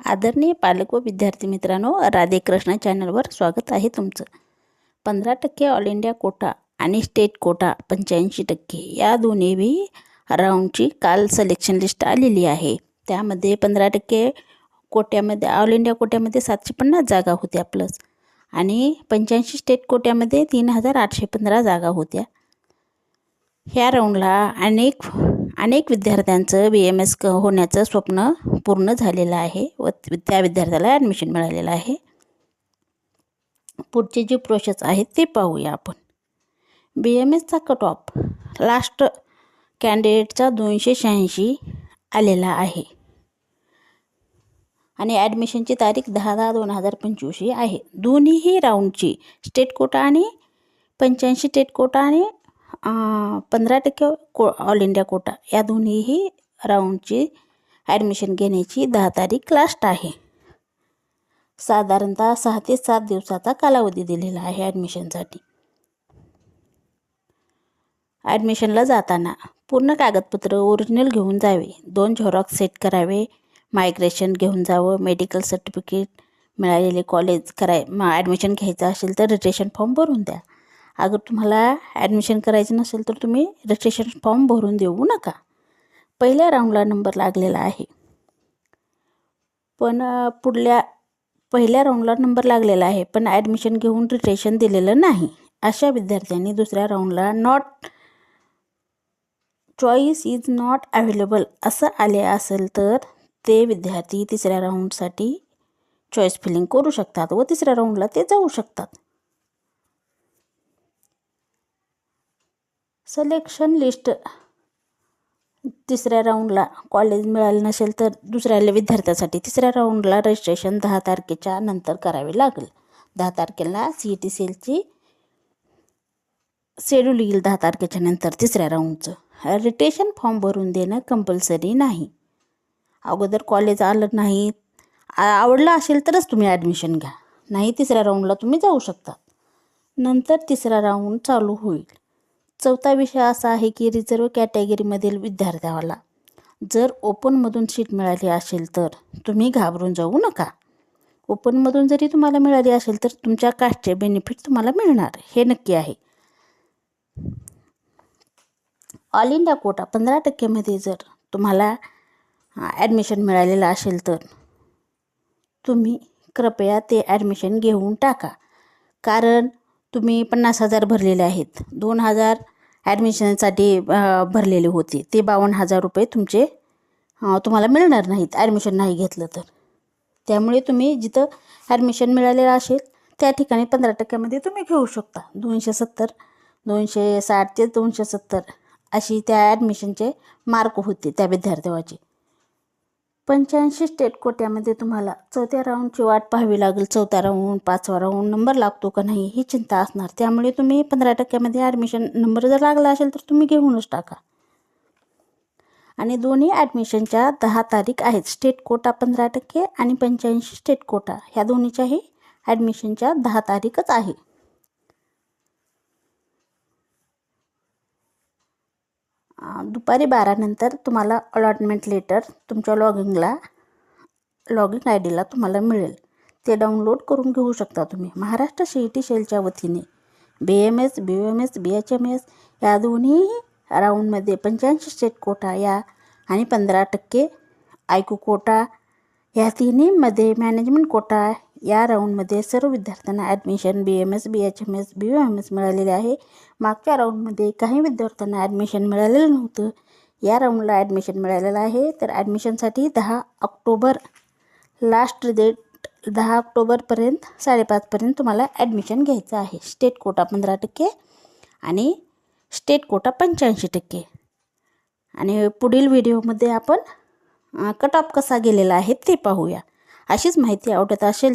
आदरणीय पालक व विद्यार्थी मित्रांनो राधे कृष्ण चॅनलवर स्वागत आहे तुमचं. पंधरा टक्के ऑल इंडिया कोटा आणि स्टेट कोटा पंच्याऐंशी टक्के या दोन्ही राऊंडची काल सलेक्शन लिस्ट आलेली आहे. त्यामध्ये पंधरा टक्के कोट्यामध्ये ऑल इंडिया कोट्यामध्ये सातशे पन्नास जागा होत्या प्लस आणि पंच्याऐंशी स्टेट कोट्यामध्ये तीन हजार आठशे पंधरा जागा होत्या. ह्या राऊंडला अनेक अनेक विद्यार्थ्यांचं बी एम एस क होण्याचं स्वप्न पूर्ण झालेलं आहे व त्या विद्यार्थ्याला ॲडमिशन मिळालेलं आहे. पुढचे जे प्रोसेस आहेत ते पाहूया आपण. बी एम एसचा कट ऑफ लास्ट कॅन्डिडेटचा दोनशे शहाऐंशी आलेला आहे. आणि ॲडमिशनची तारीख दहा दहा दोन हजार पंचवीस ही आहे. दोन्हीही राऊंडची स्टेट कोटा आणि पंच्याऐंशी स्टेट कोटा आणि पंधरा टक्के को ऑल इंडिया कोटा या दोन्हीही राऊंडची ॲडमिशन घेण्याची दहा तारीख लास्ट आहे. साधारणतः सहा ते सात दिवसाचा कालावधी दिलेला आहे ॲडमिशनसाठी ॲडमिशनला जाताना पूर्ण कागदपत्र ओरिजिनल घेऊन जावे दोन झेरॉक्स सेट करावे मायग्रेशन घेऊन जावं मेडिकल सर्टिफिकेट मिळालेले कॉलेज कराय मग ॲडमिशन घ्यायचं असेल तर रजिस्ट्रेशन फॉर्म भरून द्या. अगर तुम्हाला ॲडमिशन करायचं नसेल तर तुम्ही रजिस्ट्रेशन फॉर्म भरून देऊ नका. पहिल्या राऊंडला नंबर लागलेला आहे. पण पुढल्या पहिल्या राऊंडला नंबर लागलेला आहे पण ॲडमिशन घेऊन रिटेशन दिलेलं नाही. अशा विद्यार्थ्यांनी दुसऱ्या राऊंडला not choice is not available असं आले असेल तर ते विद्यार्थी तिसऱ्या राऊंडसाठी चॉईस फिलिंग करू शकतात व तिसऱ्या राऊंडला ते जाऊ शकतात. सलेक्शन लिस्ट तिसऱ्या राऊंडला कॉलेज मिळालं नसेल तर दुसऱ्या विद्यार्थ्यासाठी तिसऱ्या राऊंडला रजिस्ट्रेशन दहा तारखेच्या नंतर करावे लागेल. दहा तारखेला सी ई टी सेलची शेड्यूल येईल दहा तारखेच्या नंतर तिसऱ्या राऊंडचं रिटेशन फॉर्म भरून देणं कंपल्सरी नाही. अगोदर कॉलेज आलं नाही. आवडलं असेल तरच तुम्ही ॲडमिशन घ्या. नाही तिसऱ्या राऊंडला तुम्ही जाऊ शकता. नंतर तिसरा राऊंड चालू होईल. चौथा विषय असा आहे की रिझर्व कॅटेगरीमधील विद्यार्थ्याला जर ओपनमधून सीट मिळाली असेल तर तुम्ही घाबरून जाऊ नका. ओपनमधून जरी तुम्हाला मिळाली असेल तर तुमच्या कास्टचे बेनिफिट तुम्हाला मिळणार. हे नक्की आहे. ऑल इंडिया कोटा पंधरा टक्केमध्ये जर तुम्हाला ॲडमिशन मिळालेलं असेल तर तुम्ही कृपया ते ॲडमिशन घेऊन टाका. कारण तुम्ही पन्नास हजार भरलेले आहेत. दोन हजार ॲडमिशनसाठी भरलेले होते. ते बावन्न हजार रुपये तुमचे तुम्हाला मिळणार नाहीत. ॲडमिशन नाही घेतलं तर. त्यामुळे तुम्ही जिथं ॲडमिशन मिळालेलं असेल त्या ठिकाणी पंधरा टक्क्यामध्ये तुम्ही घेऊ शकता. दोनशे सत्तर दोनशे साठ ते दोनशे सत्तर अशी त्या ॲडमिशनचे मार्क होते त्या विद्यार्थ्याचे. पंच्याऐंशी स्टेट कोट्यामध्ये तुम्हाला चौथ्या राऊंडची वाट पाहावी लागेल. चौथा राऊंड पाचवा राऊंड नंबर लागतो का नाही ही चिंता असणार. त्यामुळे तुम्ही पंधरा टक्क्यामध्ये ॲडमिशन नंबर जर लागला असेल तर तुम्ही घेऊनच टाका. आणि दोन्ही ॲडमिशनच्या दहा तारीख आहेत. स्टेट कोटा पंधरा टक्के आणि पंच्याऐंशी स्टेट कोटा ह्या दोन्हीच्याही ॲडमिशनच्या दहा तारीखच आहे. दुपारी बारानंतर तुम्हाला अलॉटमेंट लेटर तुमच्या लॉगिंगला लॉगिंग आय डीला तुम्हाला मिळेल. ते डाउनलोड करून घेऊ शकता तुम्ही. महाराष्ट्र सी ई टी शेलच्या वतीने B M S B M S B H M S या दोन्ही राऊंडमध्ये पंच्याऐंशी स्टेट कोटा या आणि पंधरा टक्के आयकू कोटा ह्या तिन्हीमध्ये मॅनेजमेंट कोटा या राऊंडमध्ये सर्व विद्यार्थ्यांना admission B M S B H M S B M S मिळालेले आहे. मागच्या राऊंडमध्ये काही विद्यार्थ्यांना ॲडमिशन मिळालेलं नव्हतं. या राऊंडला ॲडमिशन मिळालेलं आहे. तर ॲडमिशनसाठी दहा ऑक्टोबर लास्ट डेट दहा ऑक्टोबरपर्यंत साडेपाचपर्यंत तुम्हाला ॲडमिशन घ्यायचं आहे. स्टेट कोटा पंधरा टक्के आणि स्टेट कोटा पंच्याऐंशी टक्के. आणि पुढील व्हिडिओमध्ये आपण कट ऑफ कसा गेलेला आहे ते पाहूया. अशीच माहिती आवडत असेल